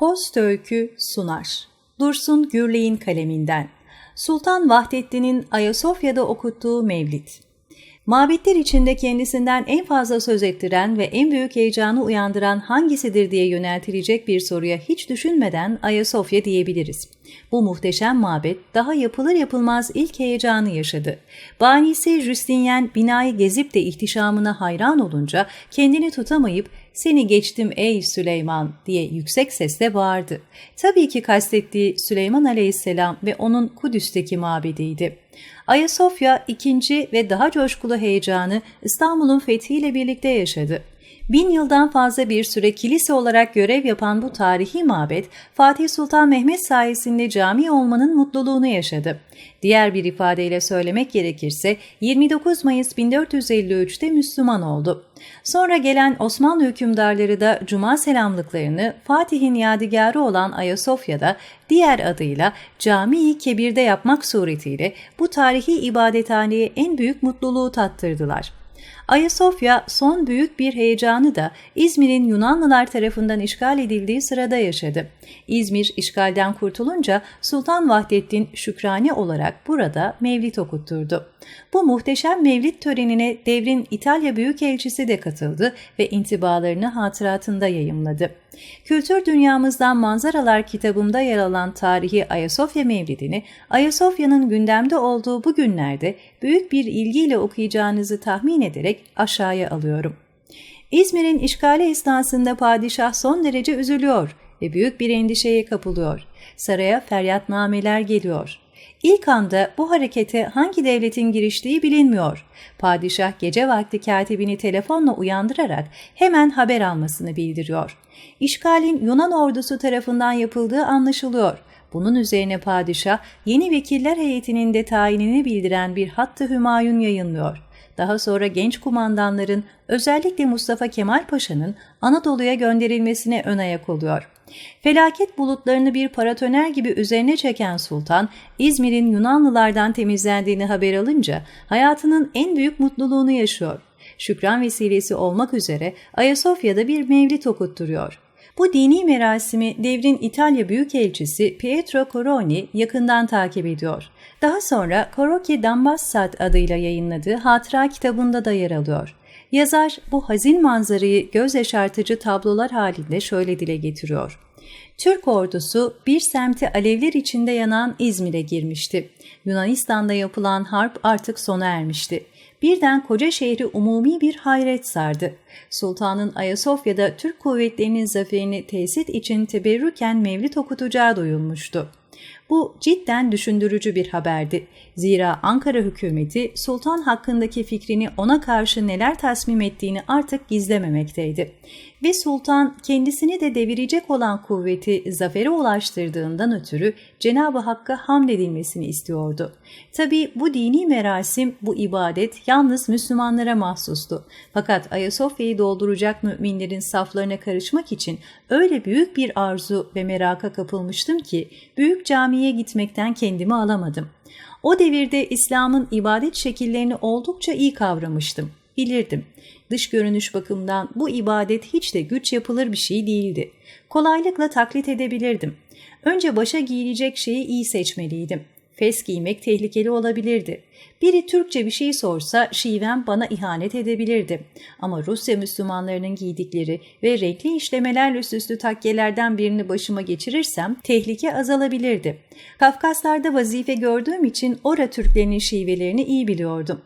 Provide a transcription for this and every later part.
Post öykü sunar. Dursun Gürley'in kaleminden. Sultan Vahdettin'in Ayasofya'da okuttuğu Mevlid. Mabetler içinde kendisinden en fazla söz ettiren ve en büyük heyecanı uyandıran hangisidir diye yöneltilecek bir soruya hiç düşünmeden Ayasofya diyebiliriz. Bu muhteşem mabet daha yapılır yapılmaz ilk heyecanı yaşadı. Banisi Justinian binayı gezip de ihtişamına hayran olunca kendini tutamayıp seni geçtim ey Süleyman diye yüksek sesle bağırdı. Tabii ki kastettiği Süleyman aleyhisselam ve onun Kudüs'teki mabediydi. Ayasofya ikinci ve daha coşkulu heyecanı İstanbul'un fethiyle birlikte yaşadı. Bin yıldan fazla bir süre kilise olarak görev yapan bu tarihi mabet, Fatih Sultan Mehmet sayesinde cami olmanın mutluluğunu yaşadı. Diğer bir ifadeyle söylemek gerekirse 29 Mayıs 1453'te Müslüman oldu. Sonra gelen Osmanlı hükümdarları da cuma selamlıklarını Fatih'in yadigarı olan Ayasofya'da diğer adıyla Cami-i Kebir'de yapmak suretiyle bu tarihi ibadethaneye en büyük mutluluğu tattırdılar. Ayasofya son büyük bir heyecanı da İzmir'in Yunanlılar tarafından işgal edildiği sırada yaşadı. İzmir işgalden kurtulunca Sultan Vahdettin şükrane olarak burada mevlit okutturdu. Bu muhteşem mevlit törenine devrin İtalya Büyükelçisi de katıldı ve intibalarını hatıratında yayımladı. Kültür Dünyamızdan Manzaralar kitabımda yer alan tarihi Ayasofya Mevlidini, Ayasofya'nın gündemde olduğu bu günlerde büyük bir ilgiyle okuyacağınızı tahmin ederek aşağıya alıyorum. İzmir'in işgali esnasında padişah son derece üzülüyor ve büyük bir endişeye kapılıyor. Saraya feryatnameler geliyor. İlk anda bu harekete hangi devletin giriştiği bilinmiyor. Padişah gece vakti katibini telefonla uyandırarak hemen haber almasını bildiriyor. İşgalin Yunan ordusu tarafından yapıldığı anlaşılıyor. Bunun üzerine padişah yeni vekiller heyetinin de tayinini bildiren bir hattı hümayun yayınlıyor. Daha sonra genç kumandanların özellikle Mustafa Kemal Paşa'nın Anadolu'ya gönderilmesine ön ayak oluyor. Felaket bulutlarını bir paratoner gibi üzerine çeken sultan, İzmir'in Yunanlılardan temizlendiğini haber alınca hayatının en büyük mutluluğunu yaşıyor. Şükran vesilesi olmak üzere Ayasofya'da bir mevlit okutturuyor. Bu dini merasimi devrin İtalya Büyükelçisi Pietro Coroni yakından takip ediyor. Daha sonra Koroki Dambassat adıyla yayınladığı hatıra kitabında da yer alıyor. Yazar bu hazin manzarayı göz yaşartıcı tablolar halinde şöyle dile getiriyor. Türk ordusu bir semti alevler içinde yanan İzmir'e girmişti. Yunanistan'da yapılan harp artık sona ermişti. Birden koca şehri umumi bir hayret sardı. Sultanın Ayasofya'da Türk kuvvetlerinin zaferini tesit için teberrüken mevlit okutacağı duyulmuştu. Bu cidden düşündürücü bir haberdi. Zira Ankara hükümeti sultan hakkındaki fikrini ona karşı neler tasmim ettiğini artık gizlememekteydi. Ve sultan kendisini de devirecek olan kuvveti zafere ulaştırdığından ötürü Cenab-ı Hakk'a hamd edilmesini istiyordu. Tabi bu dini merasim, bu ibadet yalnız Müslümanlara mahsustu. Fakat Ayasofya'yı dolduracak müminlerin saflarına karışmak için öyle büyük bir arzu ve meraka kapılmıştım ki büyük camiye gitmekten kendimi alamadım. O devirde İslam'ın ibadet şekillerini oldukça iyi kavramıştım. Bilirdim. Dış görünüş bakımından bu ibadet hiç de güç yapılır bir şey değildi. Kolaylıkla taklit edebilirdim. Önce başa giyilecek şeyi iyi seçmeliydim. Fes giymek tehlikeli olabilirdi. Biri Türkçe bir şey sorsa şivem bana ihanet edebilirdi. Ama Rusya Müslümanlarının giydikleri ve renkli işlemelerle süslü takkelerden birini başıma geçirirsem tehlike azalabilirdi. Kafkaslarda vazife gördüğüm için ora Türklerinin şivelerini iyi biliyordum.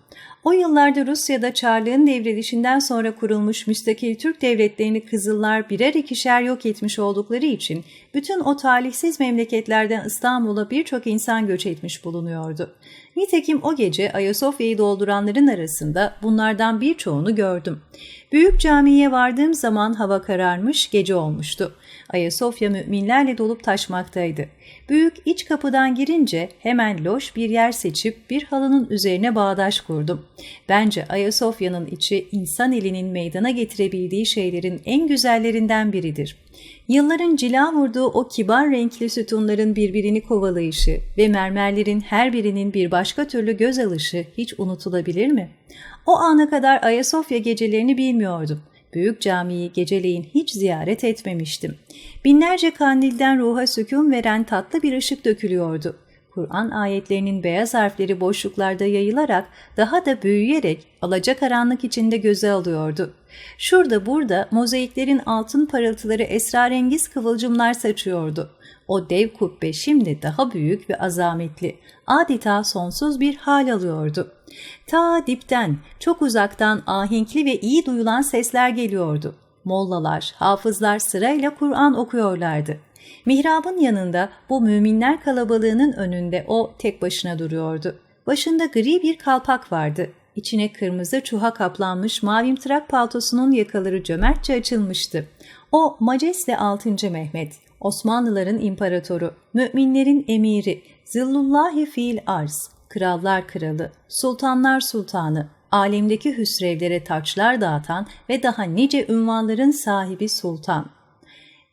O yıllarda Rusya'da Çarlığın devrilişinden sonra kurulmuş müstakil Türk devletlerini Kızıllar birer ikişer yok etmiş oldukları için bütün o talihsiz memleketlerden İstanbul'a birçok insan göç etmiş bulunuyordu. Nitekim o gece Ayasofya'yı dolduranların arasında bunlardan birçoğunu gördüm. Büyük camiye vardığım zaman hava kararmış, gece olmuştu. Ayasofya müminlerle dolup taşmaktaydı. Büyük iç kapıdan girince hemen loş bir yer seçip bir halının üzerine bağdaş kurdum. Bence Ayasofya'nın içi insan elinin meydana getirebildiği şeylerin en güzellerinden biridir. Yılların cila vurduğu o kibar renkli sütunların birbirini kovalayışı ve mermerlerin her birinin bir başka türlü göz alışı hiç unutulabilir mi? O ana kadar Ayasofya gecelerini bilmiyordum. Büyük camiyi geceleyin hiç ziyaret etmemiştim. Binlerce kandilden ruha sükun veren tatlı bir ışık dökülüyordu. Kur'an ayetlerinin beyaz harfleri boşluklarda yayılarak daha da büyüyerek alacakaranlık içinde göze alıyordu. Şurada burada mozaiklerin altın parıltıları esrarengiz kıvılcımlar saçıyordu. O dev kubbe şimdi daha büyük ve azametli, adeta sonsuz bir hal alıyordu. Ta dipten, çok uzaktan ahenkli ve iyi duyulan sesler geliyordu. Mollalar, hafızlar sırayla Kur'an okuyorlardı. Mihrabın yanında bu müminler kalabalığının önünde o tek başına duruyordu. Başında gri bir kalpak vardı. İçine kırmızı çuha kaplanmış mavimtırak paltosunun yakaları cömertçe açılmıştı. O Majeste 6. Mehmet, Osmanlıların imparatoru, müminlerin emiri, Zillullahi fiil arz, krallar kralı, sultanlar sultanı, alemdeki hüsrevlere taçlar dağıtan ve daha nice ünvanların sahibi sultan.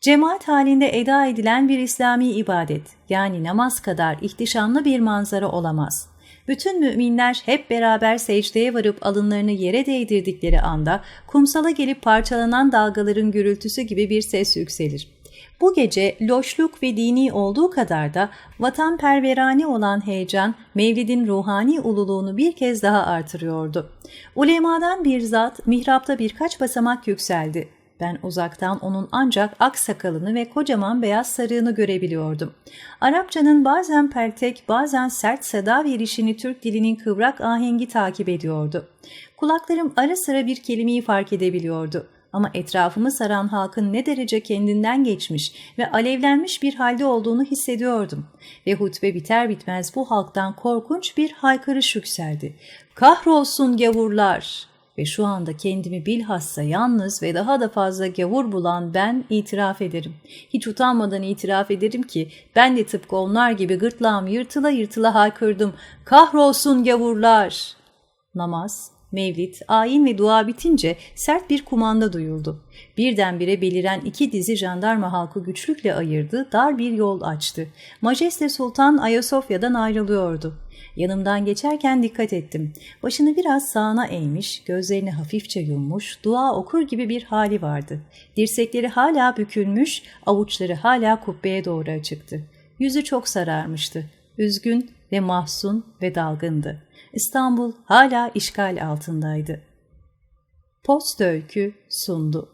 Cemaat halinde eda edilen bir İslami ibadet, yani namaz kadar ihtişamlı bir manzara olamaz. Bütün müminler hep beraber secdeye varıp alınlarını yere değdirdikleri anda kumsala gelip parçalanan dalgaların gürültüsü gibi bir ses yükselir. Bu gece loşluk ve dini olduğu kadar da vatanperverane olan heyecan Mevlid'in ruhani ululuğunu bir kez daha artırıyordu. Ulemadan bir zat mihrapta birkaç basamak yükseldi. Ben uzaktan onun ancak ak sakalını ve kocaman beyaz sarığını görebiliyordum. Arapçanın bazen peltek, bazen sert seda verişini Türk dilinin kıvrak ahengi takip ediyordu. Kulaklarım ara sıra bir kelimeyi fark edebiliyordu. Ama etrafımı saran halkın ne derece kendinden geçmiş ve alevlenmiş bir halde olduğunu hissediyordum. Ve hutbe biter bitmez bu halktan korkunç bir haykırış yükseldi. Kahrolsun gavurlar! Ve şu anda kendimi bilhassa yalnız ve daha da fazla gavur bulan ben itiraf ederim. Hiç utanmadan itiraf ederim ki ben de tıpkı onlar gibi gırtlağım yırtıla yırtıla haykırdım. Kahrolsun gavurlar! Namaz, Mevlid, ayin ve dua bitince sert bir kumanda duyuldu. Birdenbire beliren iki dizi jandarma halkı güçlükle ayırdı, dar bir yol açtı. Majeste Sultan Ayasofya'dan ayrılıyordu. Yanımdan geçerken dikkat ettim. Başını biraz sağına eğmiş, gözlerini hafifçe yummuş, dua okur gibi bir hali vardı. Dirsekleri hala bükülmüş, avuçları hala kubbeye doğru açıktı. Yüzü çok sararmıştı. Üzgün ve mahzun ve dalgındı. İstanbul hala işgal altındaydı. Post öykü sundu.